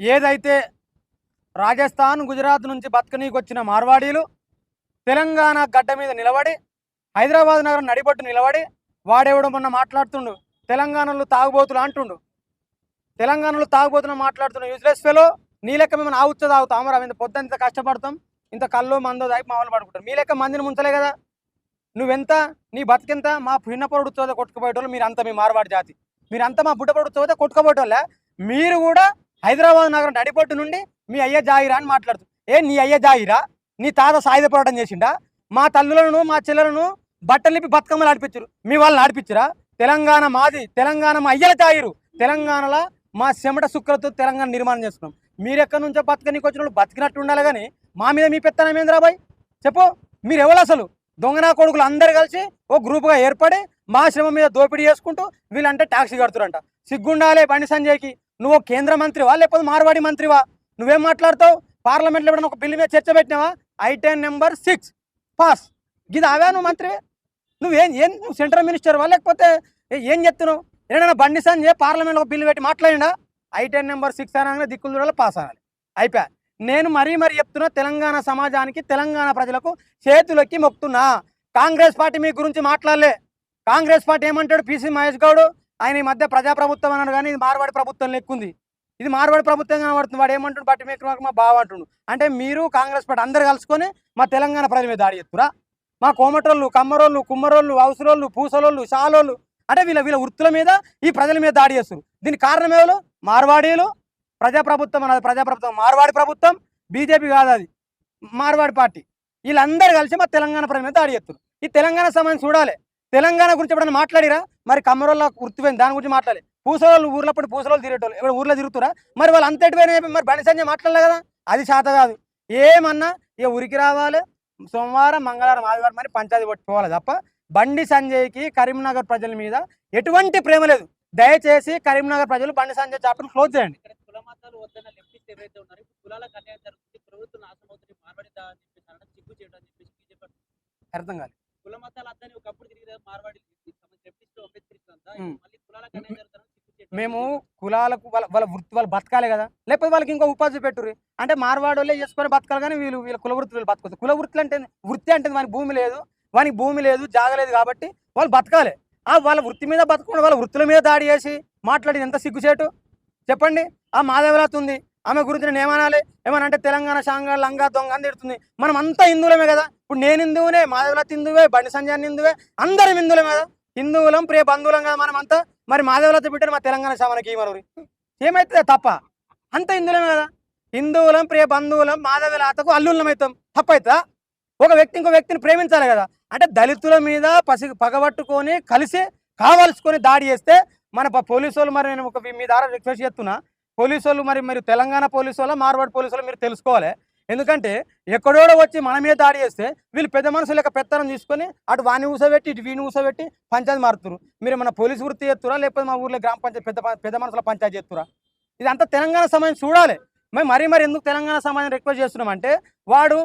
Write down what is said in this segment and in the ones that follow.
ఏదైతే రాజస్థాన్ గుజరాత్ నుంచి బతకనీకి వచ్చిన మార్వాడీలు తెలంగాణ గడ్డ మీద నిలబడి హైదరాబాద్ నగరం నడిబొట్టు నిలబడి వాడేవడం మొన్న మాట్లాడుతుండు తెలంగాణలో తాగుబోతులు అంటుండు. తెలంగాణలో తాగుబోతులు మాట్లాడుతున్న యూజ్లెస్ ఫెలో నీ లెక్క మేము ఆవుచ్చ తాగుతాం మరి ఇంత పొద్దున ఇంత కష్టపడతాం ఇంత కళ్ళు మందో దాగి మామూలు పడుకుంటాం మీ లెక్క మందిని ముంచలే కదా. నువ్వెంత నీ బతికెంత మా పిన్నపొరుడు చోద కొట్టుకుపోయేటోళ్ళు మీరు అంత మీ మార్వాడి జాతి. మీరంతా మా బుడ్డపొడు చోద కొట్టుకుపోయేటోళ్ళ? మీరు కూడా హైదరాబాద్ నగరం నడిపొట్టు నుండి మీ అయ్య జాయిరా అని మాట్లాడుతూ ఏ నీ అయ్య జాయిరా? నీ తాత సాయుధ పోరాటం చేసిండా? మా తల్లులను మా చెల్లెలను బట్టలు నిప్పి బతుకమ్మలు ఆడిపించరు. మీ వాళ్ళని ఆడిపించరా? తెలంగాణ మాది తెలంగాణ మా అయ్యల జాయిరు. తెలంగాణలో మా చెమట సుక్కలతో తెలంగాణ నిర్మాణం చేసుకున్నాం మీరు ఎక్కడి నుంచో బతకనికి వచ్చిన వాళ్ళు బతికినట్టు ఉండాలి కానీ మా మీద మీ పెత్తనం ఏంద్రాబాయ్ చెప్పు. మీరు ఎవరు అసలు? దొంగనా కొడుకులు అందరు కలిసి ఓ గ్రూప్గా ఏర్పడి మా శ్రమ మీద దోపిడీ చేసుకుంటూ వీళ్ళంటే ట్యాక్సీ కడుతురంట. సిగ్గుండాలే బండి సంజయ్కి. నువ్వు కేంద్ర మంత్రివా? లేకపోతే మార్వాడి మంత్రివా? నువ్వేం మాట్లాడతావు? పార్లమెంట్లో ఎప్పుడైనా ఒక బిల్లు మీద చర్చ పెట్టినావా? Item number six pass. ఇది అవే నువ్వు మంత్రివే? నువ్వేం ఏం నువ్వు సెంట్రల్ మినిస్టర్వా? లేకపోతే ఏం చెప్తున్నావు? ఏదైనా బండి సంజయ్ పార్లమెంట్లో ఒక బిల్లు పెట్టి మాట్లాడినా ఐటెన్ నెంబర్ సిక్స్ అనగానే దిక్కులు చూడాలి పాస్ అనాలి. అయిపోయా. నేను మరీ మరీ చెప్తున్నా తెలంగాణ సమాజానికి తెలంగాణ ప్రజలకు చేతులకి మొక్కుతున్నా. కాంగ్రెస్ పార్టీ మీ గురించి మాట్లాడలే. కాంగ్రెస్ పార్టీ ఏమంటాడు? పీసీ మహేష్ గౌడ్? ఆయన ఈ మధ్య ప్రజాప్రభుత్వం అన్నాడు కానీ ఇది మార్వాడి ప్రభుత్వం లెక్కుంది. ఇది మార్వాడి ప్రభుత్వం కనబడుతుంది. వాడు ఏమంటుండు? బట్టి మీకు మా బావ అంటుండు. అంటే మీరు కాంగ్రెస్ పార్టీ అందరు కలుసుకొని మా తెలంగాణ ప్రజల మీద దాడి చేస్తురా? మా కోమటోళ్ళు కమ్మరోళ్ళు కుమ్మరోళ్ళు అవసరోళ్ళు పూసలోళ్ళు షాలోళ్ళు అంటే వీళ్ళ వీళ్ళ వృత్తుల మీద ఈ ప్రజల మీద దాడి చేస్తారు. దీనికి కారణం ఎవరు? మార్వాడీలు. ప్రజాప్రభుత్వం అన్నది ప్రజాప్రభుత్వం. మార్వాడి ప్రభుత్వం బీజేపీ కాదు అది. మార్వాడి పార్టీ. వీళ్ళందరూ కలిసి మా తెలంగాణ ప్రజల మీద దాడి చేస్తారు. ఈ తెలంగాణ సమయం చూడాలి. తెలంగాణ గురించి ఎప్పుడైనా మాట్లాడిరా? మరి కమ్మరోళ్ళ వృత్తి పోయింది దాని గురించి మాట్లాడాలి పూసలోళ్ళు ఊర్లో పడి పూసలోళ్ళు తిరిగేటోళ్ళు. ఇప్పుడు ఊర్లో తిరుగుతురా? మరి వాళ్ళు అంతటి పోయిన మరి బండి సంజయ్ మాట్లాడలే కదా? అది శాత కాదు. ఏమన్నా ఇక ఉరికి రావాలి? సోమవారం మంగళవారం ఆదివారం మరి పంచాయతీ పట్టుకోవాలి తప్ప బండి సంజయ్కి కరీంనగర్ ప్రజల మీద ఎటువంటి ప్రేమ లేదు. దయచేసి కరీంనగర్ ప్రజలు బండి సంజయ్ చాప్టర్ క్లోజ్ చేయండి. అని అని. అర్థం కాదు కుల మతాలు మేము కులాలకు వాళ్ళ వాళ్ళ వృత్తి వాళ్ళు బతకాలి కదా. లేకపోతే వాళ్ళకి ఇంకో ఉపాధి పెట్టుర్రి అంటే మార్వాడోళ్ళే చేసుకొని బతకాలి కానీ వీళ్ళు వీళ్ళ కుల వృత్తులు బతకొచ్చు కుల వృత్తులు అంటే వృత్తి అంటే వానికి భూమి లేదు. వానికి భూమి లేదు జాగలేదు కాబట్టి వాళ్ళు బతకాలి. ఆ వాళ్ళ వృత్తి మీద బతకుండా వాళ్ళ వృత్తుల మీద దాడి చేసి మాట్లాడి ఎంత సిగ్గుచేటు? చెప్పండి. ఆ మాధవరాత్ ఉంది. ఆమె గురించి నేను ఏమనాలి? ఏమని అంటే తెలంగాణ శాంగ లంగా దొంగ అని తిడుతుంది. మనం అంతా హిందువులమే కదా. ఇప్పుడు నేను హిందువునే మాధవలత్ హిందువే బండి సంజయ్ హిందువే అందరం హిందువులమే కదా. హిందువులం ప్రియ బంధువులం కదా మనం అంతా మరి మాధవలత్ బిడ్డను మా తెలంగాణ శామనకి మనూరి ఏమైతుంది తప్ప? అంత హిందువులమే కదా. హిందువులం ప్రియ బంధువులం మాధవలతకు అల్లుళ్ళం అవుతాం తప్పైతా ఒక వ్యక్తి ఇంకో వ్యక్తిని ప్రేమించాలి కదా. అంటే దళితుల మీద పసి పగబట్టుకొని కలిసి కావలసుకొని దాడి చేస్తే మన పోలీసు వాళ్ళు మరి నేను ఒక మీ ద్వారా రిక్వెస్ట్ చేస్తున్నా. పోలీసు వాళ్ళు మరి మీరు తెలంగాణ పోలీసు వాళ్ళ మార్వాడి పోలీసు వాళ్ళు మీరు తెలుసుకోవాలి. ఎందుకంటే ఎక్కడోడో వచ్చి మన మీద దాడి చేస్తే వీళ్ళు పెద్ద మనుషులు యొక్క పెత్తనం తీసుకొని అటు వాని ఊసబెట్టి ఇటు వీని ఊసబెట్టి పంచాయతీ మారుతురు మీరు మన పోలీసు వృత్తి చేస్తురా లేకపోతే మా ఊర్లో గ్రామ పంచాయతీ పెద్ద పెద్ద మనుషుల పంచాయతీ చేస్తురా ఇది తెలంగాణ సమాజం చూడాలి. మేము మరీ మరి ఎందుకు తెలంగాణ సమాజం రిక్వెస్ట్ చేస్తున్నామంటే వాడు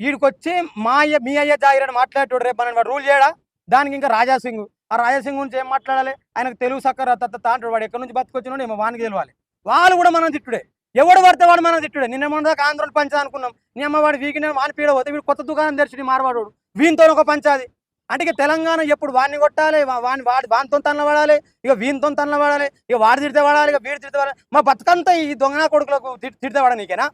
వీడికొచ్చి మా అయ్య మీ అయ్య జాగిరని మాట్లాడేటోడు రేపు మనం వాడు రూల్ చేయడా? దానికి ఇంకా రాజాసింగ్. ఆ రాజాసింగ్ గురించి ఏం మాట్లాడాలి? ఆయనకు తెలుగు సక్కర తాంటాడు వాడు. ఎక్కడి నుంచి బతుకొచ్చినాడు ఏమో వానికి తెలవాలి. వాళ్ళు కూడా మనం తిట్టుడే. ఎవడు పడితే వాడు మనం తిట్టుడే. నిన్న మన దాకా ఆంధ్రోలు పంచా అనుకున్నాం. నీ అమ్మ వాడు వీకిన వాని పీడ పోతే వీడు కొత్త దుకాణం తెరిచి మారవాడు వీనితో ఒక పంచాది అంటే తెలంగాణ ఎప్పుడు వాడిని కొట్టాలి? వాని వాడి వానితో తనలు పడాలి? ఇక వీనితో తనలు పడాలి? ఇక వాడు తిడితే పడాలి? ఇక వీడు తిడితే పడాలి? మా బతుకంతా ఈ దొంగనా కొడుకులకు తిడితే పడ నీకేనా?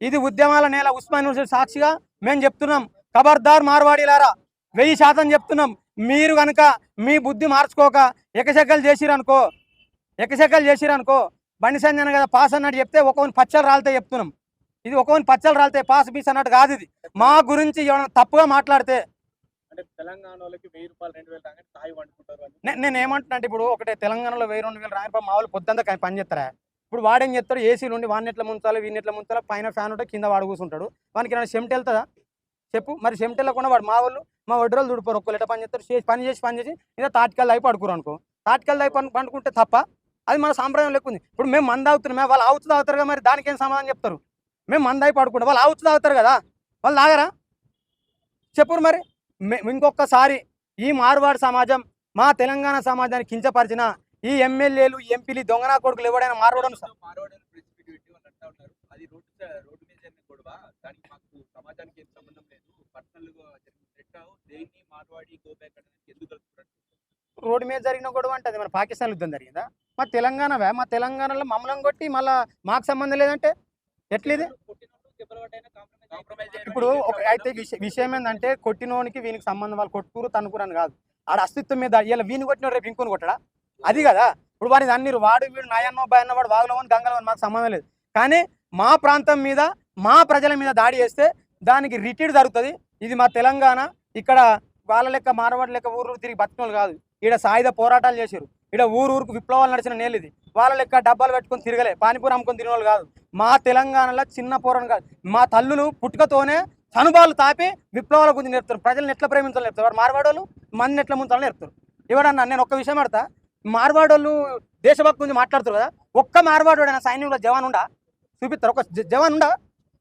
ఇది ఉద్యమాల నేల ఉస్మాన్ యూనివర్సిటీ సాక్షిగా మేము చెప్తున్నాం. ఖబర్దార్ మార్వాడీలారా వెయ్యి శాతం చెప్తున్నాం. మీరు కనుక మీ బుద్ధి మార్చుకోక ఎకశకలు చేసిరనుకో ఎకశకలు చేసిరనుకో బండి సంజయ్ కదా పాస్ అన్నట్టు చెప్తే ఒక పచ్చలు రాలితే చెప్తున్నాం. ఇది ఒక పచ్చలు రాలితే పాస్ బీస్ అన్నట్టు కాదు ఇది. మా గురించి ఎవరైనా తప్పుగా మాట్లాడితే రూపాయలు నేను ఏమంటున్నా ఇప్పుడు ఒకటే తెలంగాణలో వెయ్యి రెండు వేలు రాయని మా వాళ్ళు పొద్దుంతా పని చేస్తారా? ఇప్పుడు వాడేం చేస్తాడు ఏసీలు ఉండి వాడిని ఎట్లా ముంచాలి వీడిని ఎట్లా ముంచాలి పైన ఫ్యాన్ ఉంటే కింద వాడు కూర్చుంటాడు. వానికి ఏమైనా చెమట వెళ్తుందా? చెప్పు. మరి చెమట వెళ్ళకుండా వాడు మా వాళ్ళు మా వడ్రోలు దుడిపోరు ఒక్కరు ఎట్లా పని చేస్తారు? చేసి పని చేసి పని చేసి ఇంకా తాటికల్ పడుకోరు అనుకో. తాటికల్ పను- పండుకుంటే తప్ప అది మన సాంప్రదాయం లేకుంది. ఇప్పుడు మేము మంద అవుతున్నాం వాళ్ళు ఆవుతు తాగుతారు కదా మరి దానికి ఏం సమాధానం చెప్తారు? మేము మంద అయి పడుకుంటాం వాళ్ళు ఆవుతు తాగుతారు కదా? వాళ్ళు తాగరా? చెప్పురు మరి. ఇంకొకసారి ఈ మారువాడు సమాజం మా తెలంగాణ సమాజాన్ని కించపరిచిన ఈ ఎమ్మెల్యేలు ఎంపీలు దొంగనా కొడుకులు ఎవడైనా మార్వడం రోడ్డు మీద జరిగిన గొడవ అంటే మన పాకిస్తాన్ యుద్ధం జరిగిందా? మా తెలంగాణవే మా తెలంగాణలో మమ్మల్ని కొట్టి మళ్ళా మాకు సంబంధం లేదంటే ఎట్లేది? ఇప్పుడు ఒక అయితే విషయం ఏంటంటే కొట్టినోనికి వీనికి సంబంధం వాళ్ళు కొట్టుకురు తనుకురు అని కాదు. ఆడ అస్తిత్వం మీద ఇలా వీని కొట్టిన రేపు ఇంకొని కొట్టడా? అది కదా. ఇప్పుడు వాడిని అన్ని వాడు వీడు నాయన్నో భయన్న వాడు వాగులో గంగలో మాకు సంబంధం లేదు. కానీ మా ప్రాంతం మీద మా ప్రజల మీద దాడి చేస్తే దానికి రిటీడ్ జరుగుతుంది. ఇది మా తెలంగాణ ఇక్కడ వాళ్ళ లెక్క మారవాడి లెక్క ఊరు తిరిగి బతికినోళ్ళు కాదు. ఈడ సాయుధ పోరాటాలు చేశారు ఇక్కడ ఊరు ఊరుకు విప్లవాలు నడిచిన నేలు ఇది వాళ్ళ లెక్క డబ్బాలు పెట్టుకొని తిరగలే. పానీపూరి అమ్ముకొని తిరిగిన వాళ్ళు కాదు. మా తెలంగాణలో చిన్న పూర్వం కాదు. మా తల్లులు పుట్టుకతోనే చనుబాలు తాపి విప్లవాల గురించి నేర్పుతారు. ప్రజలను ఎట్లా ప్రేమించాలని నేర్పుతారు? వాడు మార్వాడోళ్ళు మందిని ఎట్లా ముంచాలని నేర్పుతారు? ఎవడన్నా నేను ఒక్క విషయం పెడతా మార్వాడోళ్ళు దేశభక్తి గురించి మాట్లాడుతారు కదా? ఒక్క మార్వాడోడైనా సైన్యంలో జవాన్ ఉండా? చూపిస్తారు. ఒక జ- జవాన్ ఉండా?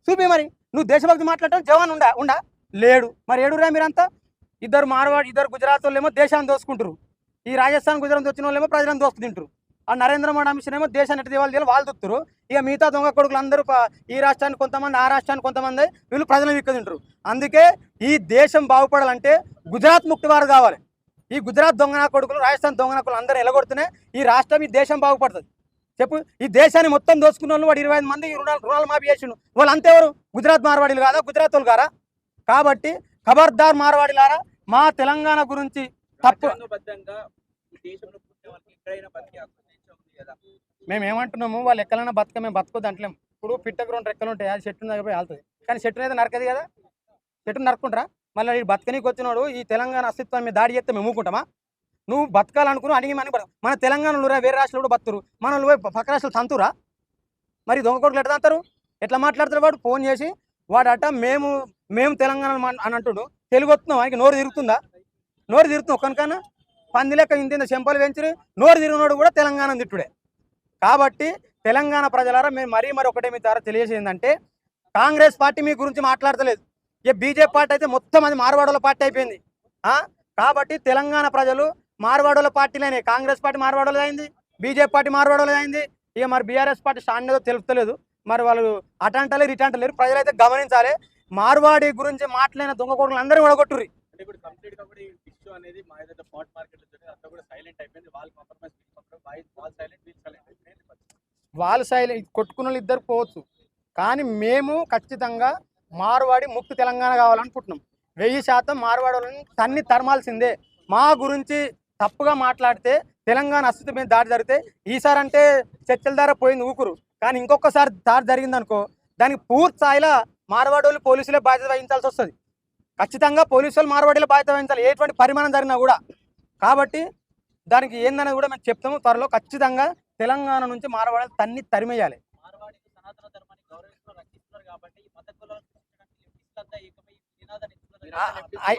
చూపి మరి. నువ్వు దేశభక్తి మాట్లాడటం జవాన్ ఉండా? ఉండా? లేడు. మరి ఏడురా మీరంతా? ఇద్దరు మార్వాడు ఇద్దరు గుజరాత్ వాళ్ళేమో దేశాన్ని దోసుకుంటారు ఈ రాజస్థాన్ గుజరాత్ వచ్చిన వాళ్ళేమో ప్రజలను దోస్తు తింటారు ఆ నరేంద్ర మోడీ అమిత్ ఏమో దేశాన్ని దివాళ్ళు దేవాలి వాళ్ళు దొక్కుతారు ఇక మిగతా దొంగ కొడుకులు అందరూ ఈ రాష్ట్రానికి కొంతమంది ఆ రాష్ట్రానికి కొంతమంది వీళ్ళు ప్రజలను విక్క తింటారు అందుకే ఈ దేశం బాగుపడాలంటే గుజరాత్ ముక్తివారు కావాలి. ఈ గుజరాత్ దొంగన కొడుకులు రాజస్థాన్ దొంగన కొడుకులు అందరూ ఎలగొడుతూనే ఈ రాష్ట్రం ఈ దేశం బాగుపడుతుంది. చెప్పు ఈ దేశాన్ని మొత్తం దోచుకున్న వాళ్ళు వాడు ఇరవై ఐదు మంది ఈ రుణాలు రుణాలు మాఫీ చేసిండు. వాళ్ళు అంతేవారు గుజరాత్ మార్వాడీలు కాదా? గుజరాత్ వాళ్ళు కారా? కాబట్టి ఖబర్దార్ మార్వాడీలారా మా తెలంగాణ గురించి తప్పు. మేము ఏమంటున్నాము వాళ్ళు ఎక్కడైనా బతుక మేము బతుకోద్దు అంటలేము ఇప్పుడు పిట్టకు రెండు రెక్కలు ఉంటాయి అది చెట్టు దగ్గర పోయి వెళ్తుంది కానీ చెట్టు అయితే నరకదు కదా? చెట్టు నరుకుంటారా మళ్ళీ ఈ బతకనీకి వచ్చినాడు ఈ తెలంగాణ అస్తిత్వం మీద దాడి చేస్తే మేము ఊకుంటామా నువ్వు బతకాలనుకుని అడిగి మని బతక- మన తెలంగాణలో రా వేరే రాష్ట్రాలు కూడా బతురు మన వాళ్ళు పోయి పక్క రాష్ట్రాలు తంతురా? మరి దొంగ కొడుకులు ఎట్లా తంతారు? ఎట్లా మాట్లాడతారు వాడు? ఫోన్ చేసి వాడట మేము మేము తెలంగాణ అని అంటుడు. తెలుగు వస్తున్నాం ఆయనకి నోరు తిరుగుతుందా? నోరు తిరుగుతుంది ఒక్కనికన్నా పంది లెక్క ఇంత చెంపలు పెంచి నోరు తిరిగినోడు కూడా తెలంగాణ తిట్టుడే. కాబట్టి తెలంగాణ ప్రజలారా మేము మరీ మరి ఒకటే మీ ద్వారా తెలియజేసిందంటే కాంగ్రెస్ పార్టీ మీ గురించి మాట్లాడతలేదు. ఇక బీజేపీ పార్టీ అయితే మొత్తం అది మార్వాడోల పార్టీ అయిపోయింది. కాబట్టి తెలంగాణ ప్రజలు మార్వాడోల పార్టీలేనే. కాంగ్రెస్ పార్టీ మార్వాడోలు అయింది బీజేపీ పార్టీ మార్వాడోలు అయింది. ఇక మరి బీఆర్ఎస్ పార్టీ స్టాండ్ ఏదో తెలుపుతలేదు మరి వాళ్ళు అటంటలేరు ఇటంటలేరు. ప్రజలైతే గమనించాలి. మార్వాడి గురించి మాట్లాడిన దొంగ కొడుకులు అందరూ కూడా ఇష్యూ అనేది మా ఏదైతే స్పాట్ మార్కెట్ అంతా కూడా సైలెంట్ అయిపోయింది. వాళ్ళు కాంప్రమైజ్ వాళ్ళు సైలెంట్ వీళ్ళు సైలెంట్ అయిపోయింది. వాళ్ళు శైలి కొట్టుకున్న వాళ్ళు ఇద్దరు పోవచ్చు. కానీ మేము ఖచ్చితంగా మార్వాడి ముక్తి తెలంగాణ కావాలనుకుంటున్నాం. వెయ్యి శాతం మార్వాడి వాళ్ళని తన్ని తరమాల్సిందే. మా గురించి తప్పుగా మాట్లాడితే తెలంగాణ అస్తిత్వం మీద దాడి జరిగితే ఈసారి అంటే చర్చల ద్వారా పోయింది ఊకురు. కానీ ఇంకొకసారి దాడి జరిగిందనుకో దానికి పూర్తి స్థాయిలో మార్వాడి పోలీసులే బాధ్యత వహించాల్సి వస్తుంది. ఖచ్చితంగా పోలీసు వాళ్ళు మార్వాడీలో బాధ్యత వహించాలి. ఎటువంటి పరిమాణం జరిగినా కూడా. కాబట్టి దానికి ఏందనేది కూడా మేము చెప్తాము. త్వరలో ఖచ్చితంగా తెలంగాణ నుంచి మార్వాడీలు తన్ని తరిమేయాలి.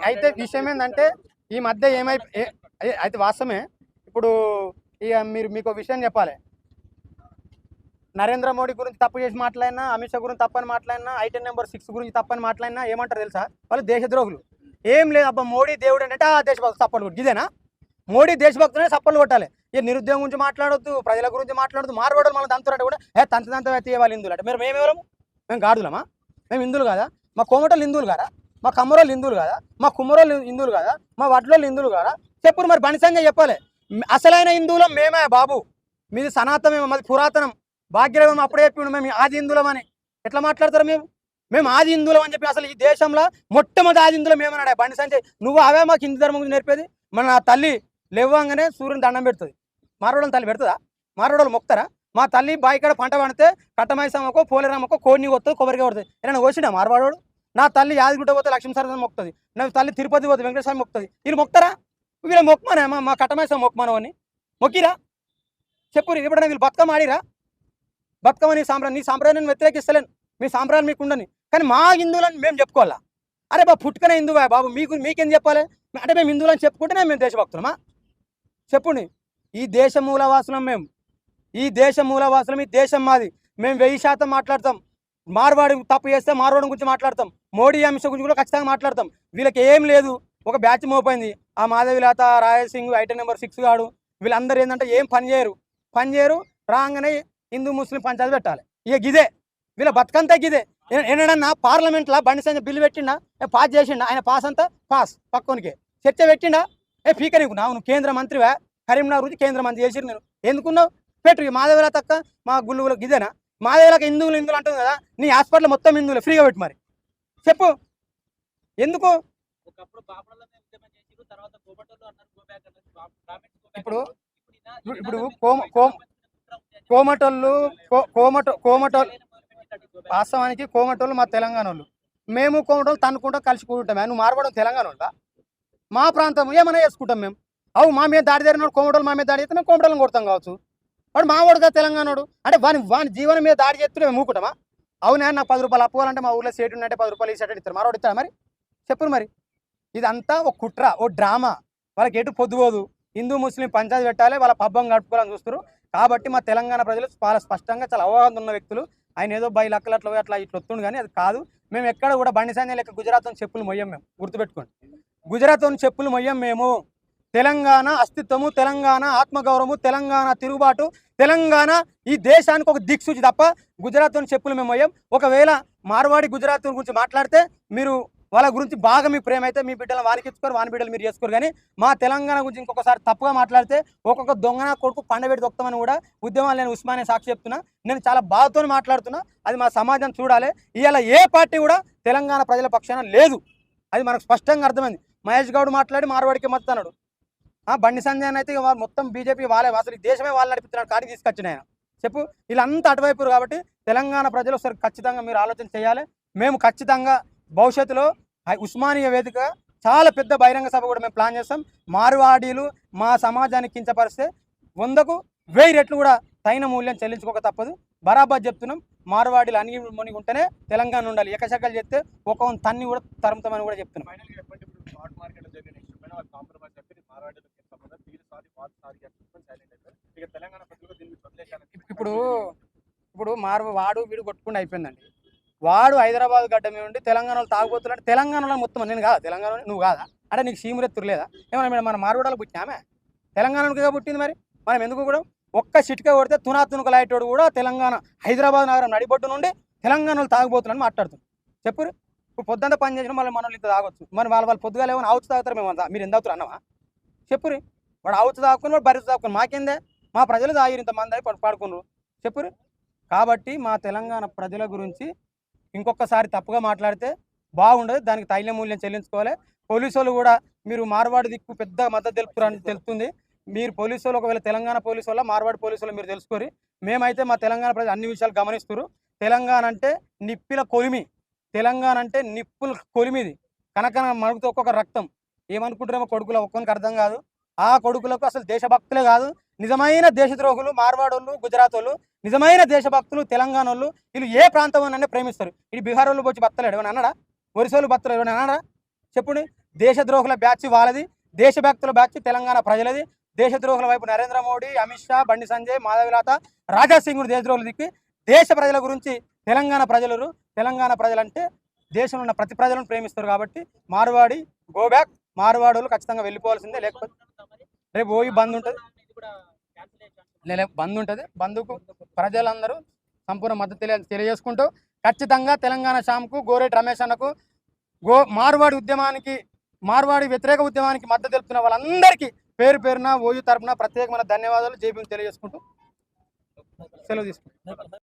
అయితే విషయం ఏంటంటే ఈ మధ్య ఏమై అయితే వాస్తవమే. ఇప్పుడు ఇక మీరు మీకు విషయం చెప్పాలి. నరేంద్ర మోడీ గురించి తప్పు చేసి మాట్లాడినా అమిత్ షా గురించి తప్పని మాట్లాడినా ఐటెన్ నెంబర్ సిక్స్ గురించి తప్పని మాట్లాడినా ఏమంటారు తెలుసా? వాళ్ళు దేశద్రోహులు. ఏం లేదు అబ్బా మోడీ దేవుడు అంటే ఆ దేశభక్తి తప్పలు కొట్టు ఇదేనా? మోడీ దేశభక్తులనే సప్పలు కొట్టాలి. ఏ నిరుద్యోగం గురించి మాట్లాడొద్దు ప్రజల గురించి మాట్లాడొద్దు మార్వాడలు మన దంతురంటే కూడా ఏ తంత తంత తీయవాలి హిందువులు అంటే. మీరు మేమెవరము మేము గాడులమా మేము హిందువులు కాదా? మా కోమటోళ్ళు హిందువులు కాదా? మా కమ్మరోళ్ళు హిందువులు కాదా? మా కుమ్మరోళ్ళు హిందువులు కాదా? మా వడ్లోళ్ళు హిందువులు కాదా? చెప్పుడు మరి బనిసంగా చెప్పాలి. అసలైన హిందువులం మేమే బాబు. మీది సనాతనమే మాది పురాతనం. భాగ్యరేవం అప్పుడే చెప్పిండు మేము ఆది హిందువులం అని. ఎట్లా మాట్లాడతారు మేము మేము ఆది హిందువులం అని చెప్పి అసలు ఈ దేశంలో మొట్టమొదటి ఆది హిందువులం ఏమన్నాడు? బండి సంజయ్ నువ్వు అవే మాకు హిందూ ధర్మం గురించి నేర్పేది? మన నా తల్లి లేవ్వంగానే సూర్యుని దండం పెడుతుంది. మారోడని తల్లి పెడుతుందా? మారోడలు మొక్తారా? మా తల్లి బాయికాడ పంట పండితే కట్టమైసమ్మకో పోలేరమ్మకో కోడిని కొడుతుంది కొబ్బరికాయ కొడుతుంది. ఏమైనా కోసినా మార్వాడోడు? నా తల్లి యాదగిరిగుట్ట పోతే లక్ష్మీ సరస్వతి మొక్కుతుంది నా తల్లి తిరుపతి పోతే వెంకటేశ్వర మొక్కుతుంది వీళ్ళు మొక్తారా? వీళ్ళు మొక్కమనే మా మా కట్టమైసం మొక్కిరా? చెప్పు ఎప్పుడైనా వీళ్ళు బతుకమ్మ ఆడిరా? బతుకమ్మ నీ సాంప్రదాయం నీ సాంప్రదాయాన్ని వ్యతిరేకిస్తలేను. మీ సాంప్రదాయం మీకుండని కానీ మా హిందువులని మేము చెప్పుకోవాలా? అరే బాబు పుట్టుకనే హిందువా బాబు? మీకు మీకేం చెప్పాలి? అంటే మేము హిందువులని చెప్పుకుంటేనే మేము దేశభక్తులమా? చెప్పుని ఈ దేశ మూలవాసులం మేము. ఈ దేశ మూలవాసులం ఈ దేశం మాది. మేము వెయ్యి శాతం మాట్లాడతాం. మార్వాడి తప్పు చేస్తే మార్వాడి గురించి మాట్లాడతాం. మోడీ అమిత్ గురించి కూడా ఖచ్చితంగా మాట్లాడతాం. వీళ్ళకి ఏం లేదు. ఒక బ్యాచ్ మోపోయింది ఆ మాధవి రాయసింగ్ రాయల్ సింగ్ నెంబర్ సిక్స్ గాడు. వీళ్ళందరూ ఏంటంటే ఏం పని చేయరు. పని చేయరు. రాగానే హిందూ ముస్లిం పంచాయతీ పెట్టాలి. ఇక గిదే వీళ్ళ బతుకంతా గిదే. ఏ- ఏనాడన్నా పార్లమెంట్లో బండి సంజయ్ బిల్లు పెట్టిండా? పాస్ చేసిండా? ఆయన పాస్ అంతా? పాస్ పక్కోనికి. చర్చ పెట్టిండా? ఏ పీక నీకు నా నువ్వు కేంద్ర మంత్రివా? కరీంనగర్ నుంచి కేంద్ర మంత్రి చేసిరు నేను. ఎందుకున్నావు? పెట్టు మాధవల తక్క మా గుళ్ళుగులకు ఇదేనా మాధవలకు హిందువులు హిందువులు అంటుంది కదా నీ హాస్పిటల్ మొత్తం హిందువులే ఫ్రీగా పెట్టు మరి. చెప్పు. ఎందుకు? ఇప్పుడు. ఇప్పుడు కోమ- కోమ- కోమటోళ్ళు కో- కోమట కోమటోళ్ళు వాస్తవానికి కోమటోళ్ళు మా తెలంగాణ వాళ్ళు మేము కోమటోళ్ళు తన్నుకుంటాం కలిసి కూడుంటాం. నువ్వు మారవడం తెలంగాణ వాళ్ళ మా ప్రాంతం ఏమైనా చేసుకుంటాం మేము. అవు మా మీద దాడి జరిగిన కోమటోళ్ళు మా మీద దాడి చేస్తే మేము కోమటోళ్ళని కొడతాం కావచ్చు. వాడు మావాడుగా తెలంగాణడు. అంటే వాని వాని జీవనం మీద దాడి చేస్తే మేము మూకుంటామా అవునా నాకు పది రూపాయలు అప్పుకోవాలంటే మా ఊర్లో సేటు ఉంటే పది రూపాయలు ఇచ్చేటట్టు ఇస్తారు. మారోడు ఇస్తాడు మరి? చెప్పు మరి. ఇదంతా ఒక కుట్ర ఓ డ్రామా. వాళ్ళకి ఎటు పొద్దుపోదు హిందూ ముస్లిం పంచాయతీ పెట్టాలి వాళ్ళ పబ్బం గడుపుకోవాలని చూస్తారు కాబట్టి మా తెలంగాణ ప్రజలు చాలా స్పష్టంగా చాలా అవగాహన ఉన్న వ్యక్తులు. ఆయన ఏదో బై లక్కలు అట్లా అట్లా ఇట్లా వస్తుండు కానీ అది కాదు. మేము ఎక్కడ కూడా బండి సైన్యం లెక్క గుజరాత్ చెప్పులు మొయ్యం మేము. గుర్తుపెట్టుకోండి. గుజరాత్ నుంచి చెప్పులు మొయ్యం మేము. తెలంగాణ అస్తిత్వము తెలంగాణ ఆత్మగౌరవము తెలంగాణ తిరుగుబాటు తెలంగాణ ఈ దేశానికి ఒక దిక్సూచి తప్ప గుజరాత్ చెప్పులు మేము మొయ్యం. ఒకవేళ మార్వాడి గుజరాత్ గురించి మాట్లాడితే మీరు వాళ్ళ గురించి బాగా మీ ప్రేమ అయితే మీ బిడ్డలు వారికి ఇచ్చుకోరు వాని బిడ్డలు మీరు చేసుకోరు. కానీ మా తెలంగాణ గురించి ఇంకొకసారి తప్పుగా మాట్లాడితే ఒక్కొక్క దొంగన కొడుకు పండబెట్టి దొక్కుతామని కూడా ఉద్యమాలు నేను ఉస్మానే సాక్షి చెప్తున్నా. నేను చాలా బాధతో మాట్లాడుతున్నా. అది మా సమాజం చూడాలి. ఇవాళ ఏ పార్టీ కూడా తెలంగాణ ప్రజల పక్షాన లేదు. అది మనకు స్పష్టంగా అర్థమైంది. మహేష్ గౌడ్ మాట్లాడి మార్వాడికి మద్దతున్నాడు ఆ బండి సంజయ్ అయితే మొత్తం బీజేపీ వాళ్ళే అసలు దేశమే వాళ్ళు నడిపిస్తున్నాడు. కాడికి తీసుకొచ్చిన ఆయన. చెప్పు వీళ్ళంతా అటువైపు కాబట్టి తెలంగాణ ప్రజలు ఒకసారి ఖచ్చితంగా మీరు ఆలోచన చేయాలి. మేము ఖచ్చితంగా భవిష్యత్తులో ఉస్మానియా వేదిక చాలా పెద్ద బహిరంగ సభ కూడా మేము ప్లాన్ చేస్తాం. మార్వాడీలు మా సమాజానికి కించపరిస్తే వందకు వెయ్యి రెట్లు కూడా తగిన మూల్యం చెల్లించుకోక తప్పదు. బరాబర్ చెప్తున్నాం. మార్వాడీలు అణిగి మునిగి ఉంటేనే తెలంగాణ ఉండాలి. ఎకశకలు చెప్తే ఒక తన్ని కూడా తరుముతామని కూడా చెప్తున్నాం. ఇప్పుడు ఇప్పుడు మారు వాడు వీడు కొట్టుకుండా అయిపోయిందండి. వాడు హైదరాబాద్ గడ్డ మీద ఉండి తెలంగాణలో తాగుబోతున్నాడు తెలంగాణలో మొత్తం నేను కాదా? తెలంగాణ నువ్వు కాదా? అంటే నీకు సీమురెత్తురు లేదా? ఏమన్నా మేడం మన మారుడాలు పుట్టినామే? తెలంగాణకు పుట్టింది మరి? మనం ఎందుకు కూడా ఒక్క చిటిక కొడితే తునా తునుకలాయేటోడు కూడా తెలంగాణ హైదరాబాద్ నగరం నడిబొట్టు నుండి తెలంగాణలో తాగుబోతున్నాను మాట్లాడుతున్నాం చెప్పురు? ఇప్పుడు పొద్దుంతా పని చేసిన మళ్ళీ మనల్ని ఇంత తాగొచ్చు. మరి వాళ్ళ వాళ్ళు పొద్దుగా లేవని ఆవుతు తాగుతారు మేము మీరు ఎంత అవుతారు అన్నవా? చెప్పురి? వాడు ఆవుతు తాగుకుని వాడు బరిత తాగుకుని మాకేందే? మా ప్రజలు తాగిరు ఇంతమంది అయి పాడుకున్నారు. చెప్పురు? కాబట్టి మా తెలంగాణ ప్రజల గురించి ఇంకొకసారి తప్పుగా మాట్లాడితే బాగుండదు. దానికి తైల మూల్యం చెల్లించుకోవాలి. పోలీసు వాళ్ళు కూడా మీరు మార్వాడి దిక్కు పెద్ద మద్దతు తెలుపుతారని తెలుస్తుంది. మీరు పోలీసు వాళ్ళు ఒకవేళ తెలంగాణ పోలీసు వల్ల మార్వాడి పోలీసు మీరు తెలుసుకోరి. మేమైతే మా తెలంగాణ ప్రజలు అన్ని విషయాలు గమనిస్తారు తెలంగాణ అంటే నిప్పిల కొలిమి. తెలంగాణ అంటే నిప్పుల కొలిమిది. కనకన మరుగుతో ఒక్కొక్క రక్తం. ఏమనుకుంటారేమో కొడుకులు ఒక్కొనికి అర్థం కాదు. ఆ కొడుకులకు అసలు దేశభక్తులే కాదు. నిజమైన దేశద్రోహులు మార్వాడోళ్ళు గుజరాత్ నిజమైన దేశభక్తులు తెలంగాణ వాళ్ళు వీళ్ళు ఏ ప్రాంతం ప్రేమిస్తారు. ఇది బీహార్ వాళ్ళు వచ్చి బత్తలేడు ఏమన్నా అన్నాడా? ఒరిసోళ్ళు బత్తలేడు ఏమన్నా అన్నాడా? చెప్పుడు. దేశద్రోహుల బ్యాచ్ వాళ్ళది దేశభక్తుల బ్యాచ్ తెలంగాణ ప్రజలది. దేశద్రోహుల వైపు నరేంద్ర మోడీ అమిత్ షా బండి సంజయ్ మాధవిలాత రాజా సింగ్ దేశద్రోహులు దిక్కి దేశ ప్రజల గురించి తెలంగాణ ప్రజలు తెలంగాణ ప్రజలంటే దేశంలో ఉన్న ప్రతి ప్రజలను ప్రేమిస్తారు కాబట్టి మార్వాడి గో బ్యాక్. మార్వాడోళ్ళు ఖచ్చితంగా వెళ్ళిపోవాల్సిందే. లేకపోతే రేపు పోయి బంద్ ఉంటుంది. లేదా బంద్ ఉంటుంది. బంద్కు ప్రజలందరూ సంపూర్ణ మద్దతు తెలియ తెలియజేసుకుంటూ ఖచ్చితంగా తెలంగాణ శ్యామ్కు గోరేటి రమేష్ అన్నకు గో మార్వాడి ఉద్యమానికి మార్వాడి వ్యతిరేక ఉద్యమానికి మద్దతు తెలుపుతున్న వాళ్ళందరికీ పేరు పేరున ఓయూ తరపున ప్రత్యేకమైన ధన్యవాదాలు. జేబీ తెలియజేసుకుంటూ సెలవు తీసుకుంటాం